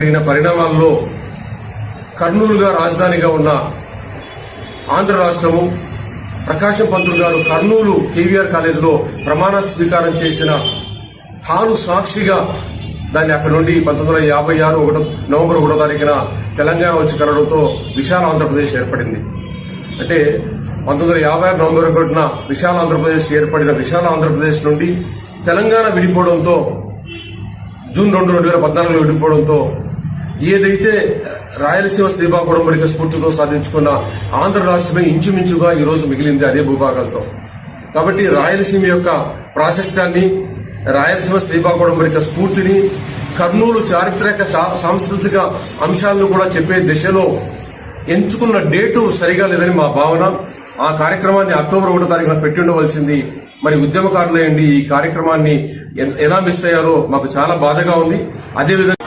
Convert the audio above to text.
జరిగిన పరిణామాల్లో కర్నూలుగా రాజధానిగా ఉన్న ఆంధ్ర రాష్ట్రము ప్రకాశం పంతులు గారు కర్నూలు కేవీఆర్ కాలేజీలో ప్రమాణ స్వీకారం చేసిన హాలు సాక్షిగా దాన్ని అక్కడ నుండి పంతొమ్మిది వందల యాభై ఆరు ఒకటో నవంబర్ ఒకటో తారీఖున తెలంగాణ వచ్చి కలడంతో విశాల ఆంధ్రప్రదేశ్ ఏర్పడింది. అంటే పంతొమ్మిది వందల యాభై ఆరు నవంబర్ ఒకటిన విశాల ఆంధ్రప్రదేశ్ ఏర్పడిన విశాల ఆంధ్రప్రదేశ్ నుండి తెలంగాణ విడిపోవడంతో జూన్ రెండు రెండు వేల పద్నాలుగులో విడిపోవడంతో ఏదైతే రాయలసీమ శ్రీభాగొడంబడిక స్ఫూర్తితో సాధించుకున్న ఆంధ్ర రాష్ట్రమే ఇంచుమించుగా ఈ రోజు మిగిలింది అదే భూభాగాలతో. కాబట్టి రాయలసీమ యొక్క ప్రాశస్త్యాన్ని రాయలసీమ శ్రీభాగొడంబడిక స్ఫూర్తిని కర్నూలు చారిత్రక సా- సాంస్కృతిక అంశాలను కూడా చెప్పే దిశలో ఎంచుకున్న డేటు సరిగా లేదని మా భావన. ఆ కార్యక్రమాన్ని అక్టోబర్ ఒకటో తారీఖున పెట్టి ఉండవలసింది మరి ఉద్యమకారులేండి ఈ కార్యక్రమాన్ని ఎ- ఎలా మిస్ అయ్యారో మాకు చాలా బాధగా ఉంది. అదేవిధంగా